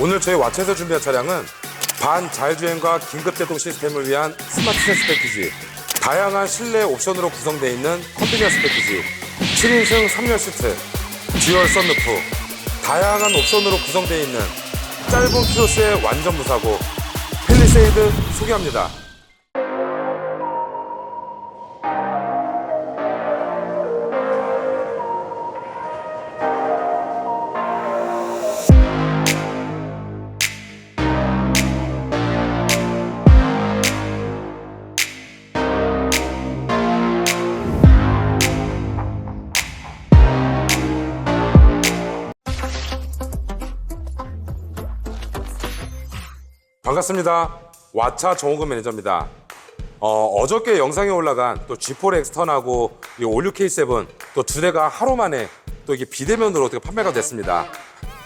오늘 저희 와체에서 준비한 차량은 반 자율주행과 긴급제동 시스템을 위한 스마트 센스 패키지, 다양한 실내 옵션으로 구성되어 있는 컨비니언스 패키지, 7인승 3열 시트, 듀얼 썬루프, 다양한 옵션으로 구성되어 있는 짧은 키로수의 완전 무사고, 펠리세이드 소개합니다. 반갑습니다. 와차 정호근 매니저입니다. 어, 저께 영상에 올라간 또 G4 엑스턴하고 이 올류 K7 또 두 대가 하루 만에 또 이게 비대면으로 어떻게 판매가 됐습니다.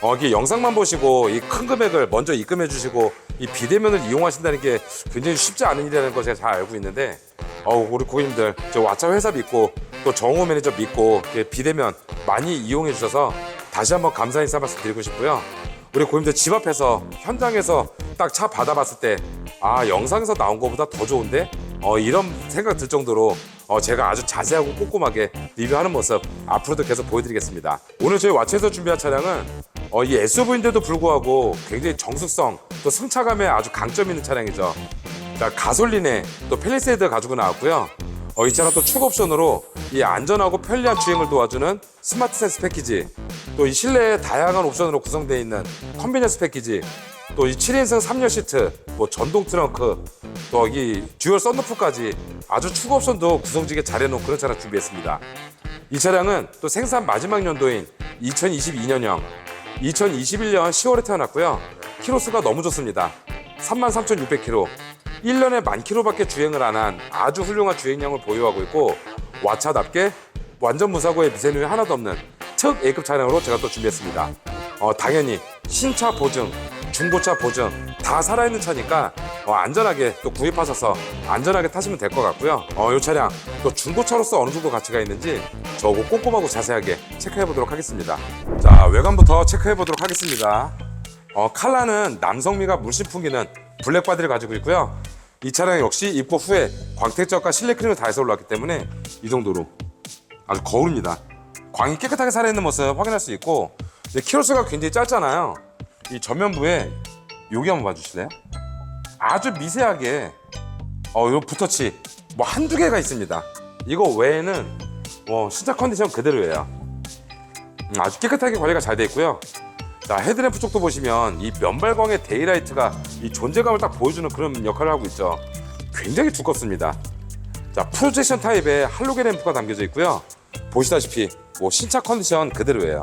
어, 이게 영상만 보시고 이 큰 금액을 먼저 입금해 주시고 이 비대면을 이용하신다는 게 굉장히 쉽지 않은 일이라는 걸 제가 잘 알고 있는데 어, 우리 고객님들 저 와차 회사 믿고 또 정호 매니저 믿고 비대면 많이 이용해 주셔서 다시 한번 감사 인사 말씀 드리고 싶고요. 우리 고객님들 집 앞에서 현장에서 딱 차 받아봤을 때 아 영상에서 나온 것보다 더 좋은데 어, 이런 생각 들 정도로 어, 제가 아주 자세하고 꼼꼼하게 리뷰하는 모습 앞으로도 계속 보여드리겠습니다. 오늘 저희 와치에서 준비한 차량은 어, 이 SUV인데도 불구하고 굉장히 정숙성 또 승차감에 아주 강점 있는 차량이죠. 자, 가솔린에 또 펠리세이드 가지고 나왔고요. 어, 이 차량 또 추가 옵션으로 이 안전하고 편리한 주행을 도와주는 스마트 센스 패키지, 또 이 실내에 다양한 옵션으로 구성되어 있는 컨비니언스 패키지, 또 이 7인승 3열 시트, 뭐 전동 트렁크, 또 이 듀얼 썬루프까지 아주 추가 옵션도 구성지게 잘 해놓은 그런 차량 준비했습니다. 이 차량은 또 생산 마지막 연도인 2022년형, 2021년 10월에 태어났고요. 키로수가 너무 좋습니다. 33,600km. 1년에 만 킬로밖에 주행을 안 한 아주 훌륭한 주행량을 보유하고 있고 와차답게 완전 무사고에 미세누이 하나도 없는 특 A급 차량으로 제가 또 준비했습니다. 어, 당연히 신차 보증, 중고차 보증 다 살아있는 차니까 어, 안전하게 또 구입하셔서 안전하게 타시면 될 것 같고요. 어, 이 차량 또 중고차로서 어느 정도 가치가 있는지 저거 꼼꼼하고 자세하게 체크해 보도록 하겠습니다. 자 외관부터 체크해 보도록 하겠습니다. 어, 칼라는 남성미가 물씬 풍기는 블랙 바디를 가지고 있고요. 이 차량 역시 입고 후에 광택적과 실내 크림을 다해서 올라왔기 때문에 이 정도로 아주 거울입니다. 광이 깨끗하게 살아있는 모습 확인할 수 있고 키로수가 굉장히 짧잖아요. 이 전면부에 여기 한번 봐주실래요? 아주 미세하게 어, 요 붓터치 뭐 한두 개가 있습니다. 이거 외에는 뭐 신차 컨디션 그대로예요. 음, 아주 깨끗하게 관리가 잘 돼 있고요. 자 헤드램프 쪽도 보시면 이 면발광의 데이라이트가 이 존재감을 딱 보여주는 그런 역할을 하고 있죠. 굉장히 두껍습니다. 자 프로젝션 타입의 할로겐 램프가 담겨져 있고요. 보시다시피 뭐 신차 컨디션 그대로예요.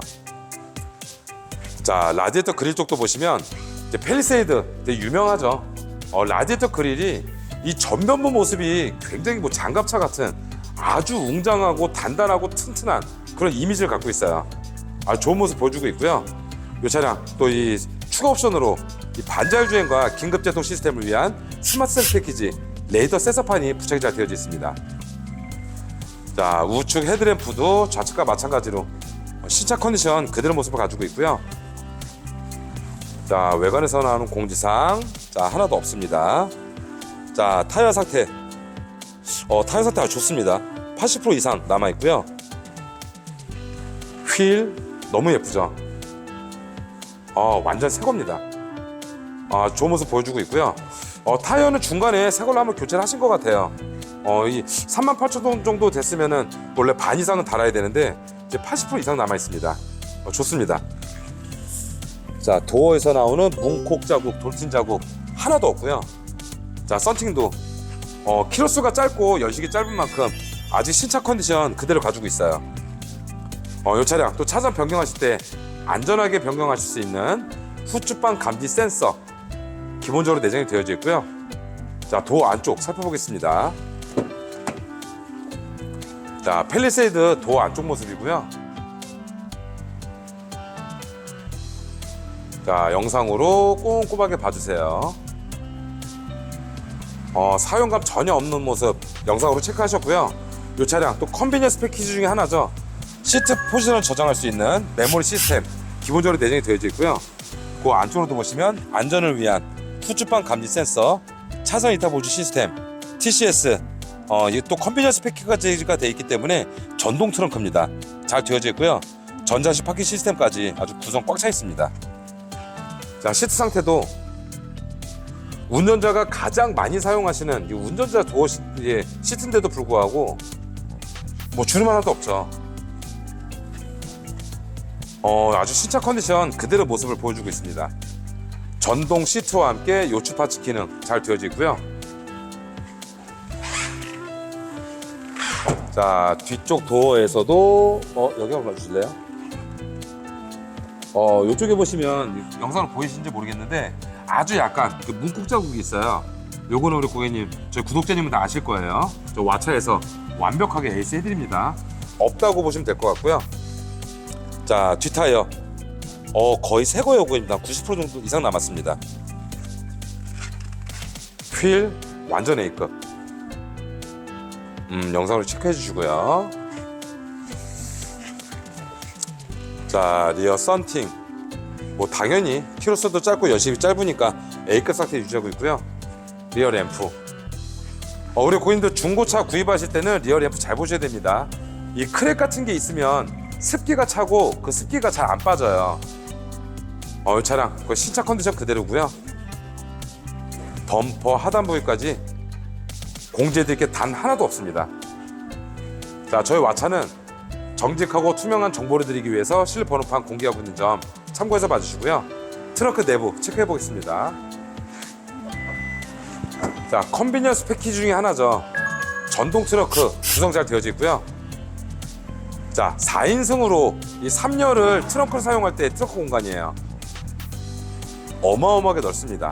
자 라디에이터 그릴 쪽도 보시면 이제 펠리세이드 되게 유명하죠. 어, 라디에이터 그릴이 이 전면부 모습이 굉장히 뭐 장갑차 같은 아주 웅장하고 단단하고 튼튼한 그런 이미지를 갖고 있어요. 아주 좋은 모습 보여주고 있고요. 이 차량 또 이 추가 옵션으로 이 반자율 주행과 긴급 제동 시스템을 위한 스마트 센스 패키지 레이더 센서판이 부착이 잘 되어져 있습니다. 자 우측 헤드램프도 좌측과 마찬가지로 어, 신차 컨디션 그대로 모습을 가지고 있고요. 자 외관에서 나오는 공지사항 자 하나도 없습니다. 자 타이어 상태 어 타이어 상태 아주 좋습니다. 80% 이상 남아 있고요. 휠 너무 예쁘죠. 어 완전 새 겁니다. 아 좋은 모습 보여주고 있고요. 어 타이어는 중간에 새 걸로 한번 교체를 하신 것 같아요. 어 이 3만 8천 원 정도 됐으면은 원래 반 이상은 달아야 되는데 이제 80% 이상 남아 있습니다. 어, 좋습니다. 자 도어에서 나오는 문콕 자국, 돌진 자국 하나도 없고요. 자 썬팅도 어, 키로수가 짧고 연식이 짧은 만큼 아직 신차 컨디션 그대로 가지고 있어요. 어, 이 차량 또 차선 변경하실 때 안전하게 변경하실 수 있는 후추방 감지 센서 기본적으로 내장이 되어져 있고요. 자 도어 안쪽 살펴보겠습니다. 자 펠리세이드 도어 안쪽 모습이고요. 자 영상으로 꼼꼼하게 봐주세요. 어, 사용감 전혀 없는 모습 영상으로 체크하셨고요. 이 차량 또 컨비니언스 패키지 중에 하나죠. 시트 포지션을 저장할 수 있는 메모리 시스템 기본적으로 내장이 되어져 있고요. 그 안쪽으로도 보시면 안전을 위한 후추방 감지 센서, 차선 이탈 보조 시스템, TCS, 어, 또 컨비니언스 패키지가 되어 있기 때문에 전동 트렁크입니다. 잘 되어져 있고요. 전자식 파킹 시스템까지 아주 구성 꽉 차 있습니다. 자, 시트 상태도 운전자가 가장 많이 사용하시는 이 운전자 도어 시, 예, 시트인데도 불구하고 뭐 주름 하나도 없죠. 어, 아주 신차 컨디션 그대로 모습을 보여주고 있습니다. 전동 시트와 함께 요추 파츠 기능 잘 되어져 있고요. 자, 뒤쪽 도어에서도 어, 여기 한번 봐주실래요? 어, 이쪽에 보시면 영상을 보이시는지 모르겠는데 아주 약간 그 문콕 자국이 있어요. 요거는 우리 고객님, 저희 구독자님은 다 아실 거예요. 저 와차에서 완벽하게 에이스 해드립니다. 없다고 보시면 될 것 같고요. 자, 뒷타이어. 어, 거의 새 거예요, 고객님. 90% 정도 이상 남았습니다. 휠 완전 A급. 음, 영상으로 체크해 주시고요. 자, 리어 썬팅. 뭐 당연히 키로수도 짧고 연식이 짧으니까 A급 상태 유지하고 있고요. 리어 램프. 어, 우리 고객님들 중고차 구입하실 때는 리어 램프 잘 보셔야 됩니다. 이 크랙 같은 게 있으면 습기가 차고 그 습기가 잘 안 빠져요. 어, 이 차량 그 신차 컨디션 그대로고요. 범퍼 하단 부위까지 공제될 게 단 하나도 없습니다. 자, 저희 와차는 정직하고 투명한 정보를 드리기 위해서 실내 번호판 공개하고 있는 점 참고해서 봐주시고요. 트렁크 내부 체크해 보겠습니다. 자, 컨비니언스 패키지 중에 하나죠. 전동 트렁크 구성 잘 되어져 있고요. 자, 4인승으로 이 3열을 트렁크를 사용할 때 트렁크 공간이에요. 어마어마하게 넓습니다.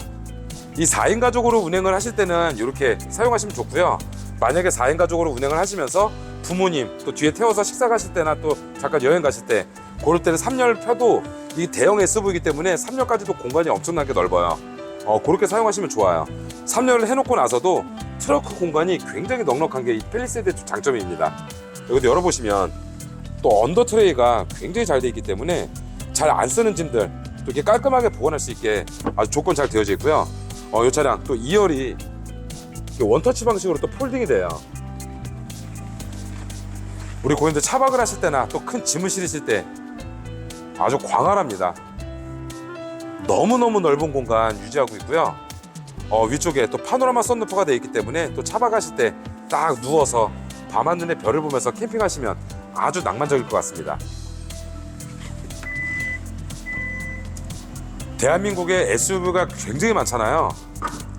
이 4인 가족으로 운행을 하실 때는 이렇게 사용하시면 좋고요. 만약에 4인 가족으로 운행을 하시면서 부모님 또 뒤에 태워서 식사 가실 때나 또 잠깐 여행 가실 때 그럴 때는 3열 펴도 이 대형 SUV이기 때문에 3열까지도 공간이 엄청나게 넓어요. 어, 그렇게 사용하시면 좋아요. 3열을 해놓고 나서도 트렁크 공간이 굉장히 넉넉한 게 이 펠리세이드의 장점입니다. 여기도 열어보시면 또 언더 트레이가 굉장히 잘 되어 있기 때문에 잘 안 쓰는 짐들 또 이렇게 깔끔하게 보관할 수 있게 아주 조건 잘 되어져 있고요. 어, 이 차량 또 2열이 이렇게 원터치 방식으로 또 폴딩이 돼요. 우리 고객님들 차박을 하실 때나 또 큰 짐을 실으실 때 아주 광활합니다. 너무너무 넓은 공간 유지하고 있고요. 어, 위쪽에 또 파노라마 썬루프가 되어 있기 때문에 또 차박하실 때 딱 누워서 밤하늘의 별을 보면서 캠핑하시면 아주 낭만적일 것 같습니다. 대한민국에 SUV가 굉장히 많잖아요.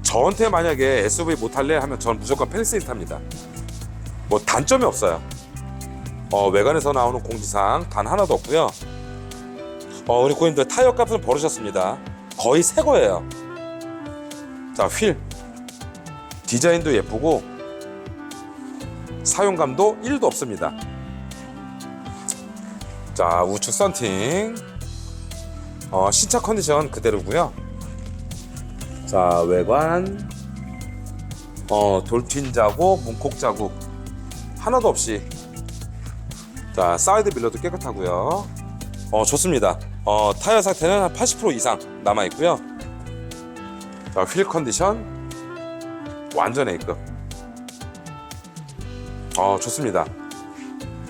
저한테 만약에 SUV 못 탈래 하면 전 무조건 펠리세이드 탑니다. 뭐 단점이 없어요. 어, 외관에서 나오는 공지사항 단 하나도 없고요. 어, 우리 고객님들 타이어 값은 버르셨습니다. 거의 새 거예요. 자, 휠. 디자인도 예쁘고 사용감도 1도 없습니다. 자, 우측 썬팅. 어, 신차 컨디션 그대로고요. 자, 외관. 어, 돌핀 자국, 문콕 자국 하나도 없이. 자, 사이드 밀러도 깨끗하고요. 어, 좋습니다. 어, 타이어 상태는 한 80% 이상 남아 있고요. 자, 휠 컨디션 완전 A급. 어, 좋습니다.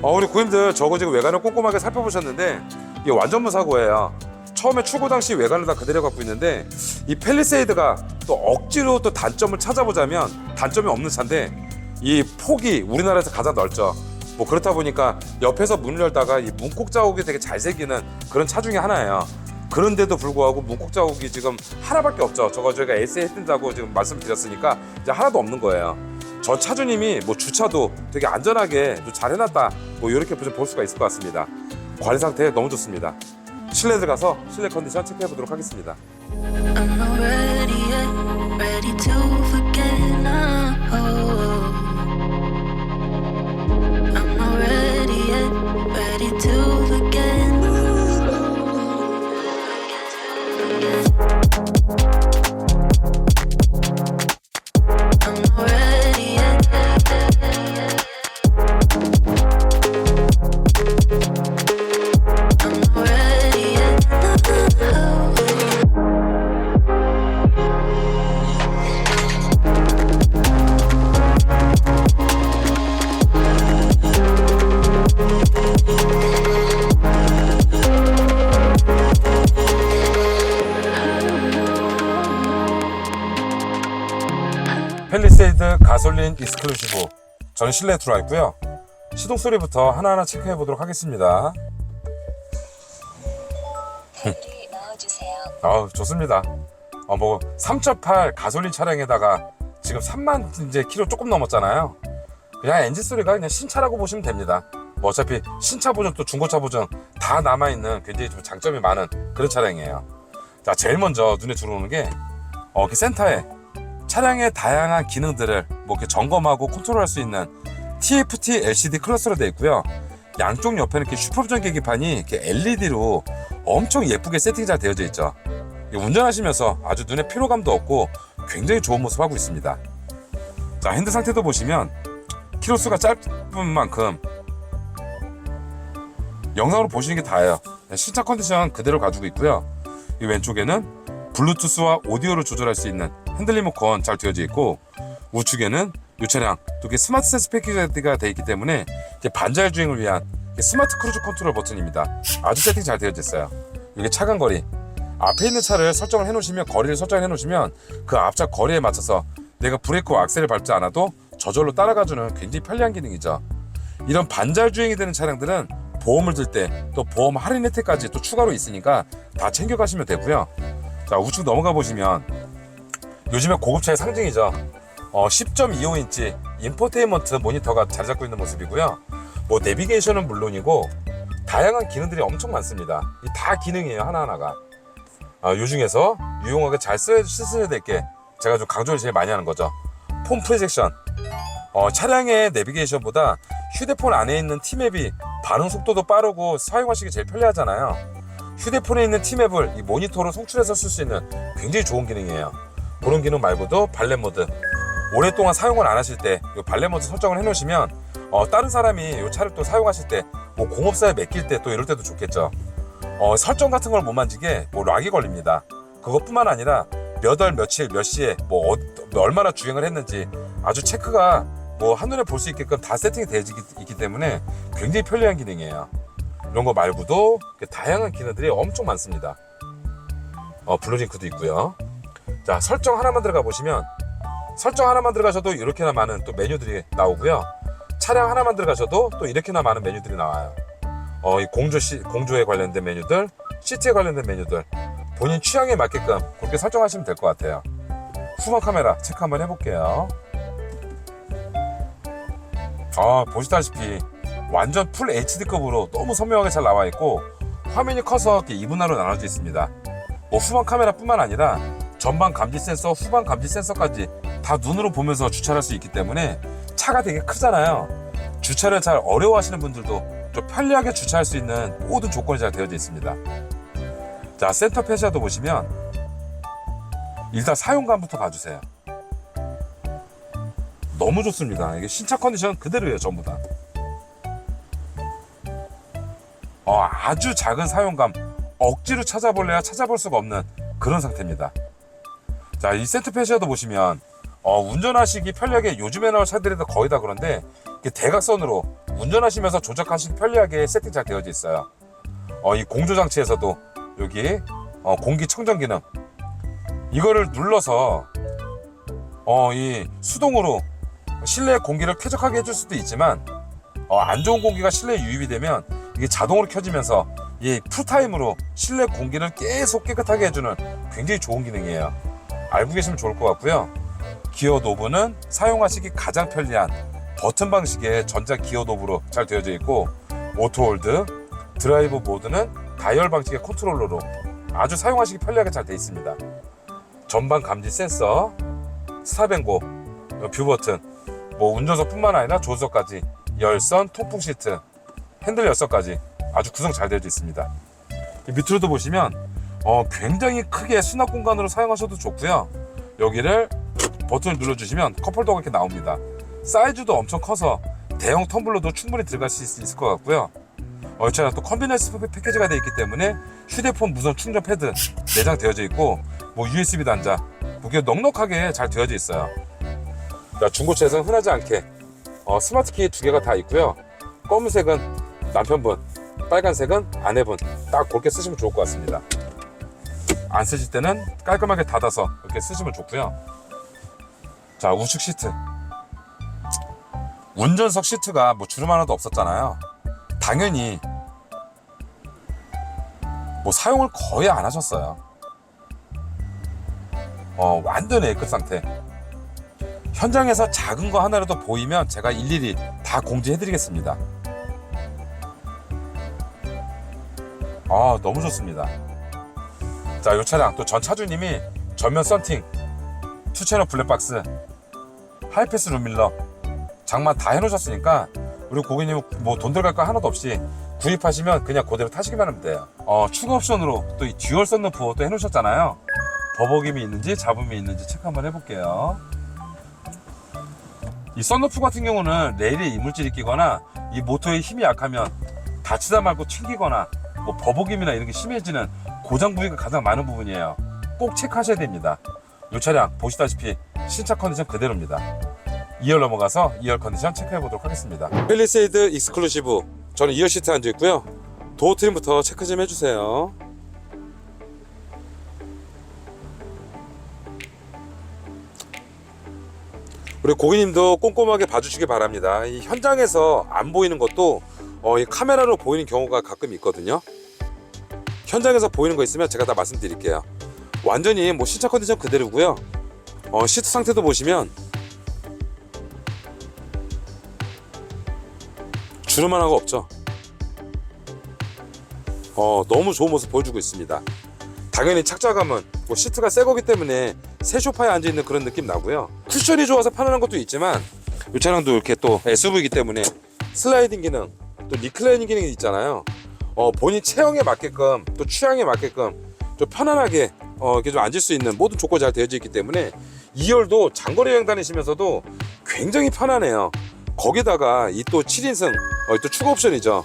어, 우리 고객님들 저거 지금 외관을 꼼꼼하게 살펴보셨는데 이게 완전 무사고예요. 처음에 출고 당시 외관을 다 그대로 갖고 있는데 이 펠리세이드가 또 억지로 또 단점을 찾아보자면 단점이 없는 차인데 이 폭이 우리나라에서 가장 넓죠. 뭐 그렇다 보니까 옆에서 문을 열다가 이 문콕 자국이 되게 잘 새기는 그런 차 중에 하나예요. 그런데도 불구하고 문콕 자국이 지금 하나밖에 없죠. 저거 저희가 에세이 했다고 지금 말씀드렸으니까 이제 하나도 없는 거예요. 저 차주님이 뭐 주차도 되게 안전하게 좀잘 해놨다. 뭐 이렇게 좀볼 수가 있을 것 같습니다. 관리 상태 너무 좋습니다. 실내 들어가서 실내 컨디션 체크해 보도록 하겠습니다. 펠리세이드 가솔린 익스클루시브 저는 실내에 들어와 있고요. 시동 소리부터 하나하나 체크해 보도록 하겠습니다. 아우 좋습니다. 어, 뭐 3.8 가솔린 차량에다가 지금 3만 이제 키로 조금 넘었잖아요. 그냥 엔진 소리가 그냥 신차라고 보시면 됩니다. 뭐 어차피 신차 보증 또 중고차 보증 다 남아 있는 굉장히 좀 장점이 많은 그런 차량이에요. 자 제일 먼저 눈에 들어오는 게 어, 그 센터에 차량의 다양한 기능들을 뭐 이렇게 점검하고 컨트롤할 수 있는 TFT LCD 클러스로 되어 있고요. 양쪽 옆에는 이렇게 슈퍼비전 계기판이 이렇게 LED로 엄청 예쁘게 세팅이 잘 되어져 있죠. 이 운전하시면서 아주 눈에 피로감도 없고 굉장히 좋은 모습 하고 있습니다. 자 핸드 상태도 보시면 키로수가 짧은 만큼 영상으로 보시는 게 다예요. 신차 컨디션 그대로 가지고 있고요. 이 왼쪽에는 블루투스와 오디오를 조절할 수 있는 핸들 리모컨 잘 되어져 있고 우측에는 이 차량 또 이게 스마트 센스 패키지가 되어 있기 때문에 반자율 주행을 위한 스마트 크루즈 컨트롤 버튼입니다. 아주 세팅 잘 되어져 있어요. 이게 차간 거리 앞에 있는 차를 설정을 해놓으시면 거리를 설정해 놓으시면 그 앞차 거리에 맞춰서 내가 브레이크와 악셀을 밟지 않아도 저절로 따라가주는 굉장히 편리한 기능이죠. 이런 반자율 주행이 되는 차량들은 보험을 들 때 또 보험 할인 혜택까지 또 추가로 있으니까 다 챙겨가시면 되고요. 자 우측 넘어가 보시면 요즘에 고급차의 상징이죠. 어, 10.25인치 인포테인먼트 모니터가 자리 잡고 있는 모습이고요. 뭐 내비게이션은 물론이고 다양한 기능들이 엄청 많습니다. 이다 기능이에요 하나하나가. 아, 요 중에서 유용하게 잘 써야, 쓰셔야 될 게 제가 좀 강조를 제일 많이 하는 거죠. 폼 프로젝션. 어, 차량의 내비게이션보다 휴대폰 안에 있는 티맵이 반응 속도도 빠르고 사용하시기 제일 편리하잖아요. 휴대폰에 있는 티맵을 이 모니터로 송출해서 쓸 수 있는 굉장히 좋은 기능이에요. 그런 기능 말고도 발렛 모드. 오랫동안 사용을 안 하실 때 이 발렛 모드 설정을 해놓으시면 어, 다른 사람이 이 차를 또 사용하실 때 뭐 공업사에 맡길 때 또 이럴 때도 좋겠죠. 어, 설정 같은 걸 못 만지게 뭐 락이 걸립니다. 그것뿐만 아니라 몇 월 며칠 몇 시에 뭐 어, 얼마나 주행을 했는지 아주 체크가 뭐 한눈에 볼 수 있게끔 다 세팅이 되어 있기 때문에 굉장히 편리한 기능이에요. 이런 거 말고도 다양한 기능들이 엄청 많습니다. 어, 블루링크도 있고요. 자, 설정 하나만 들어가 보시면 설정 하나만 들어가셔도 이렇게나 많은 또 메뉴들이 나오고요. 차량 하나만 들어가셔도 또 이렇게나 많은 메뉴들이 나와요. 어, 이 공조 시, 공조에 관련된 메뉴들, 시트에 관련된 메뉴들, 본인 취향에 맞게끔 그렇게 설정하시면 될 것 같아요. 후방 카메라 체크 한번 해볼게요. 아, 보시다시피 완전 풀 HD급으로 너무 선명하게 잘 나와 있고 화면이 커서 이렇게 2분할로 나눠져 있습니다. 뭐 후방 카메라뿐만 아니라 전방 감지 센서, 후방 감지 센서까지 다 눈으로 보면서 주차를 할수 있기 때문에 차가 되게 크잖아요. 주차를 잘 어려워하시는 분들도 좀 편리하게 주차할 수 있는 모든 조건이 잘 되어져 있습니다. 자, 센터 페시아도 보시면 일단 사용감부터 봐주세요. 너무 좋습니다. 이게 신차 컨디션 그대로예요, 전부 다. 어, 아주 작은 사용감, 억지로 찾아볼래야 찾아볼 수가 없는 그런 상태입니다. 자, 이 센터 페시아도 보시면 어, 운전하시기 편리하게 요즘에 나올 차들에도 거의 다 그런데 대각선으로 운전하시면서 조작하시기 편리하게 세팅 잘 되어져 있어요. 어, 이 공조 장치에서도 여기 어, 공기 청정 기능 이거를 눌러서 어, 이 수동으로 실내 공기를 쾌적하게 해줄 수도 있지만 어, 안 좋은 공기가 실내에 유입이 되면 이게 자동으로 켜지면서 이 풀타임으로 실내 공기를 계속 깨끗하게 해주는 굉장히 좋은 기능이에요. 알고 계시면 좋을 것 같고요. 기어 노브는 사용하시기 가장 편리한 버튼 방식의 전자 기어 노브로 잘 되어져 있고 오토 홀드, 드라이브 모드는 다이얼 방식의 컨트롤러로 아주 사용하시기 편리하게 잘 되어 있습니다. 전방 감지 센서, 스탑앤고, 뷰 버튼, 뭐 운전석뿐만 아니라 조수석까지 열선, 통풍 시트, 핸들 열선까지 아주 구성 잘 되어져 있습니다. 이 밑으로도 보시면 어, 굉장히 크게 수납 공간으로 사용하셔도 좋고요. 여기를 버튼을 눌러주시면 컵홀더가 이렇게 나옵니다. 사이즈도 엄청 커서 대형 텀블러도 충분히 들어갈 수 있, 있을 것 같고요. 어, 이 차량 또 컨비너스 패키지가 되어 있기 때문에 휴대폰 무선 충전 패드 내장 되어져 있고 뭐 USB 단자 무게 넉넉하게 잘 되어져 있어요. 자, 중고차에서는 흔하지 않게 어, 스마트키 두 개가 다 있고요. 검은색은 남편분, 빨간색은 아내분 딱 그렇게 쓰시면 좋을 것 같습니다. 안 쓰실 때는 깔끔하게 닫아서 이렇게 쓰시면 좋고요. 자 우측 시트. 운전석 시트가 뭐 주름 하나도 없었잖아요. 당연히 뭐 사용을 거의 안 하셨어요. 어 완전 A급 상태. 현장에서 작은 거 하나라도 보이면 제가 일일이 다 공지해 드리겠습니다. 아 너무 좋습니다 자이 차량. 또 전 차주님이 전면 썬팅 투채널 블랙박스 하이패스 룸밀러 장만 다 해놓으셨으니까 우리 고객님 뭐 돈 들어갈 거 하나도 없이 구입하시면 그냥 그대로 타시기만 하면 돼요 어, 추가 옵션으로 또 이 듀얼 썬루프 또 해놓으셨잖아요. 버벅임이 있는지 잡음이 있는지 체크 한번 해볼게요. 이 썬루프 같은 경우는 레일에 이물질이 끼거나 이 모터의 힘이 약하면 닫히다 말고 튕기거나 뭐 버벅임이나 이런 게 심해지는 고장 부위가 가장 많은 부분이에요 꼭 체크하셔야 됩니다 이 차량 보시다시피 신차 컨디션 그대로입니다 2열 넘어가서 2열 컨디션 체크해 보도록 하겠습니다. 펠리세이드 익스클루시브 저는 2열 시트에 앉아 있고요. 도어 트림부터 체크 좀 해주세요. 우리 고객님도 꼼꼼하게 봐주시기 바랍니다. 이 현장에서 안 보이는 것도 어, 이 카메라로 보이는 경우가 가끔 있거든요. 현장에서 보이는 거 있으면 제가 다 말씀드릴게요. 완전히 뭐 신차 컨디션 그대로고요. 어, 시트 상태도 보시면 주름 하나가 없죠. 어, 너무 좋은 모습 보여주고 있습니다. 당연히 착자감은 뭐 시트가 새 거기 때문에 새 소파에 앉아 있는 그런 느낌 나고요. 쿠션이 좋아서 편안한 것도 있지만 이 차량도 이렇게 또 SUV이기 때문에 슬라이딩 기능, 또 리클라이닝 기능이 있잖아요. 어, 본인 체형에 맞게끔 또 취향에 맞게끔 좀 편안하게 어, 이렇게 좀 앉을 수 있는 모든 조건이 잘 되어져 있기 때문에 2열도 장거리 여행 다니시면서도 굉장히 편안해요. 거기다가 이 또 7인승 어, 또 추가 옵션이죠.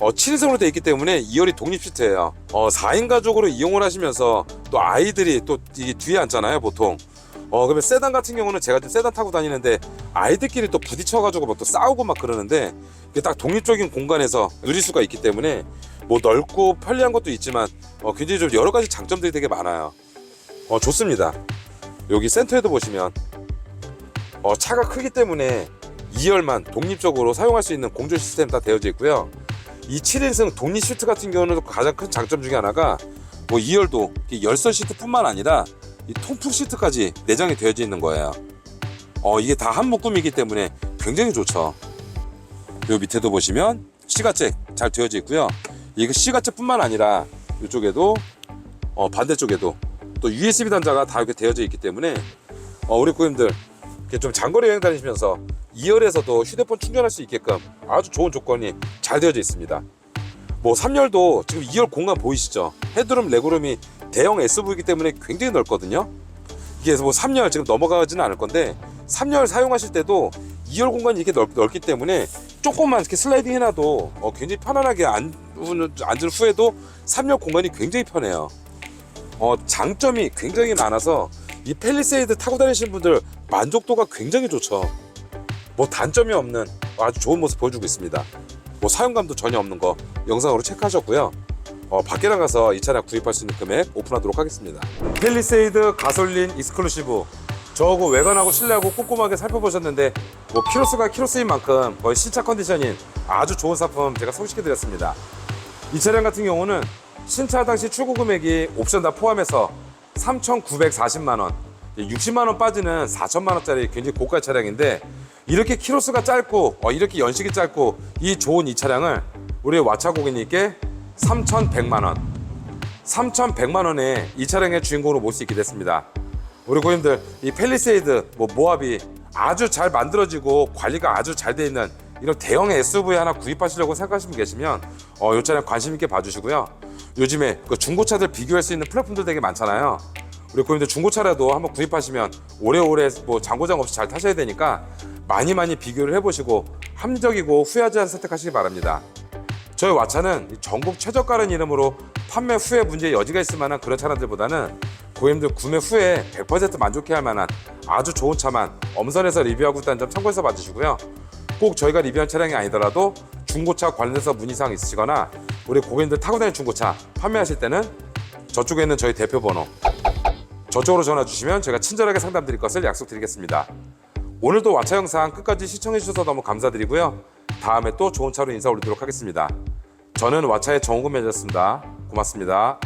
어, 7인승으로 되어 있기 때문에 2열이 독립 시트예요. 어, 4인 가족으로 이용을 하시면서 또 아이들이 또 이게 뒤에 앉잖아요, 보통. 어, 그러면 세단 같은 경우는 제가 지금 세단 타고 다니는데 아이들끼리 또 부딪혀가지고 막 또 싸우고 막 그러는데 이게 딱 독립적인 공간에서 누릴 수가 있기 때문에 뭐 넓고 편리한 것도 있지만 어, 굉장히 좀 여러 가지 장점들이 되게 많아요. 어, 좋습니다. 여기 센터에도 보시면 어, 차가 크기 때문에 2열만 독립적으로 사용할 수 있는 공조 시스템 다 되어져 있고요. 이 7인승 독립 시트 같은 경우는 가장 큰 장점 중에 하나가 뭐 2열도 이 열선 시트뿐만 아니라 이 통풍 시트까지 내장이 되어져 있는 거예요. 어 이게 다 한 묶음이기 때문에 굉장히 좋죠. 요 밑에도 보시면 시가잭 잘 되어져 있고요. 이거 시가잭뿐만 아니라 이쪽에도 어 반대쪽에도 또 USB 단자가 다 이렇게 되어져 있기 때문에 어 우리 고객님들 이렇게 좀 장거리 여행 다니시면서 2열에서도 휴대폰 충전할 수 있게끔 아주 좋은 조건이 잘 되어져 있습니다. 뭐 3열도 지금 2열 공간 보이시죠? 헤드룸, 레그룸이 대형 SUV이기 때문에 굉장히 넓거든요. 이게 뭐 3열 지금 넘어가지는 않을 건데 3열 사용하실 때도 2열 공간이 이렇게 넓, 넓기 때문에 조금만 이렇게 슬라이딩 해놔도 어, 굉장히 편안하게 앉, 앉을 후에도 3열 공간이 굉장히 편해요. 어, 장점이 굉장히 많아서 이 펠리세이드 타고 다니시는 분들 만족도가 굉장히 좋죠. 뭐 단점이 없는 아주 좋은 모습 보여주고 있습니다. 뭐 사용감도 전혀 없는 거 영상으로 체크하셨고요. 어, 밖에 나가서 이 차량 구입할 수 있는 금액 오픈하도록 하겠습니다. 펠리세이드 가솔린 익스클루시브 저하고 외관하고 실내하고 꼼꼼하게 살펴보셨는데 뭐 키로수가 키로수인 만큼 거의 신차 컨디션인 아주 좋은 상품 제가 소개시켜드렸습니다. 이 차량 같은 경우는 신차 당시 출고 금액이 옵션 다 포함해서 3,940만 원, 60만 원 빠지는 4천만 원짜리 굉장히 고가 차량인데 이렇게 키로수가 짧고 어, 이렇게 연식이 짧고 이 좋은 이 차량을 우리 와차 고객님께 3,100만 원, 3,100만 원에 이 차량의 주인공으로 모실 수 있게 됐습니다. 우리 고객님들 이 펠리세이드 뭐 모합이 아주 잘 만들어지고 관리가 아주 잘 돼 있는 이런 대형 SUV 하나 구입하시려고 생각하시는 분 계시면 어, 이 차량 관심 있게 봐주시고요. 요즘에 그 중고차들 비교할 수 있는 플랫폼들 되게 많잖아요. 우리 고객님들 중고차라도 한번 구입하시면 오래오래 뭐 장고장 없이 잘 타셔야 되니까 많이 많이 비교를 해보시고 합리적이고 후회하지 않은 선택하시기 바랍니다. 저희 와차는 이 전국 최저가라는 이름으로 판매 후에 문제의 여지가 있을 만한 그런 차량들보다는 고객님들 구매 후에 100% 만족해야 할 만한 아주 좋은 차만 엄선해서 리뷰하고 있다는 점 참고해서 봐주시고요. 꼭 저희가 리뷰한 차량이 아니더라도 중고차 관련해서 문의사항 있으시거나 우리 고객님들 타고 다니는 중고차 판매하실 때는 저쪽에 있는 저희 대표 번호 저쪽으로 전화 주시면 제가 친절하게 상담 드릴 것을 약속드리겠습니다. 오늘도 왓챠 영상 끝까지 시청해 주셔서 너무 감사드리고요. 다음에 또 좋은 차로 인사 올리도록 하겠습니다. 저는 왓챠의 정우금 매니저였습니다. 고맙습니다.